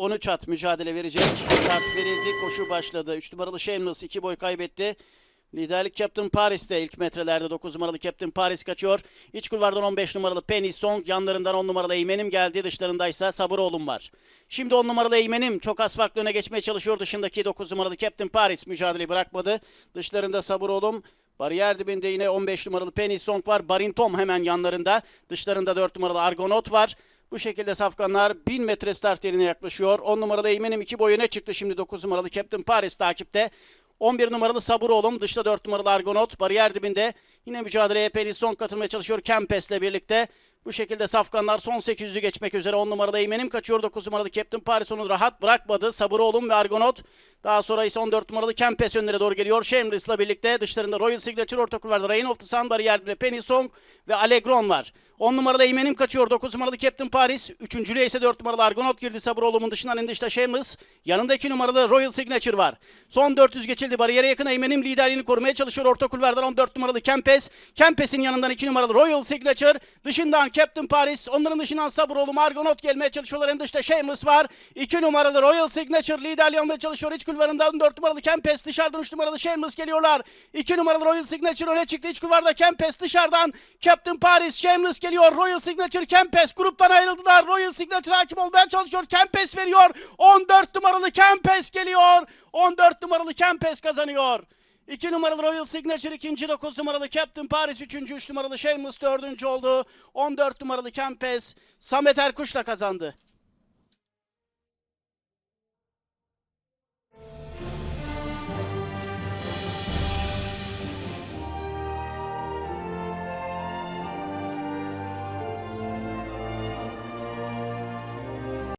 13 at mücadele verecek. Start verildi. Koşu başladı. 3 numaralı Shameless 2 boy kaybetti. Liderlik Captain Paris'te ilk metrelerde 9 numaralı Captain Paris kaçıyor. İç kulvardan 15 numaralı Penny Song, yanlarından 10 numaralı Eymen'im geldi. Dışlarındaysa Sabıroğlu'm var. Şimdi 10 numaralı Eymen'im çok az farklı öne geçmeye çalışıyor. Dışındaki 9 numaralı Captain Paris mücadeleyi bırakmadı. Dışlarında Sabıroğlu'm. Bariyer dibinde yine 15 numaralı Penny Song var. Barin Tom hemen yanlarında. Dışlarında 4 numaralı Argonaut var. Bu şekilde safkanlar 1000 metre start yerine yaklaşıyor. 10 numaralı Eymen'im 2 boy öne çıktı. Şimdi 9 numaralı Captain Paris takipte. 11 numaralı Saburoğlu'm, dışta 4 numaralı Argonaut, bariyer dibinde. Yine mücadeleye Pelison katılmaya çalışıyor Kempes'le birlikte. Bu şekilde safkanlar son 800'ü geçmek üzere. 10 numaralı Eymen'im kaçıyor. 9 numaralı Captain Paris onu rahat bırakmadı. Saburoğlu'm ve Argonaut. Daha sonra ise 14 numaralı Kempes yönlere doğru geliyor. Shameless'la birlikte dışlarında Royal Signature orta kulvarda Rain of the Sun bariyer dibinde Penny Song ve Allegron var. 10 numaralı Eymen'im kaçıyor. 9 numaralı Captain Paris. Üçüncülüğe ise 4 numaralı Argonaut girdi. Saburoğlu'mun dışından indi işte Shameless. Yanında 2 numaralı Royal Signature var. Son 400 geçildi. Bariyere yakın Eymen'im liderliğini korumaya çalışıyor. Orta kulvardan 14 numaralı Kempes. Kempes'in yanından 2 numaralı Royal Signature. Dışından Captain Paris. Onların dışından Saburoğlu Argonaut gelmeye çalışıyorlar. En dışta Shameless var. 2 numaralı Royal Signature liderliği almaya çalışıyor. İç kulvarından 4 numaralı Kempes. Dışarıdan 3 numaralı Shameless geliyorlar. 2 numaralı Royal Signature öne çıktı. İç kulvarda Kempes dışarıdan. Captain Paris. Shameless geliyor. Royal Signature Kempes. Gruptan ayrıldılar. Royal Signature hakim olmaya çalışıyor. Kempes veriyor. 14 numaralı Kempes geliyor. 14 numaralı Kempes kazanıyor. 2 numaralı Royal Signature ikinci, 9 numaralı Captain Paris üçüncü, 3 numaralı Shameless dördüncü oldu. 14 numaralı Kempes Samet Erkuş'la kazandı.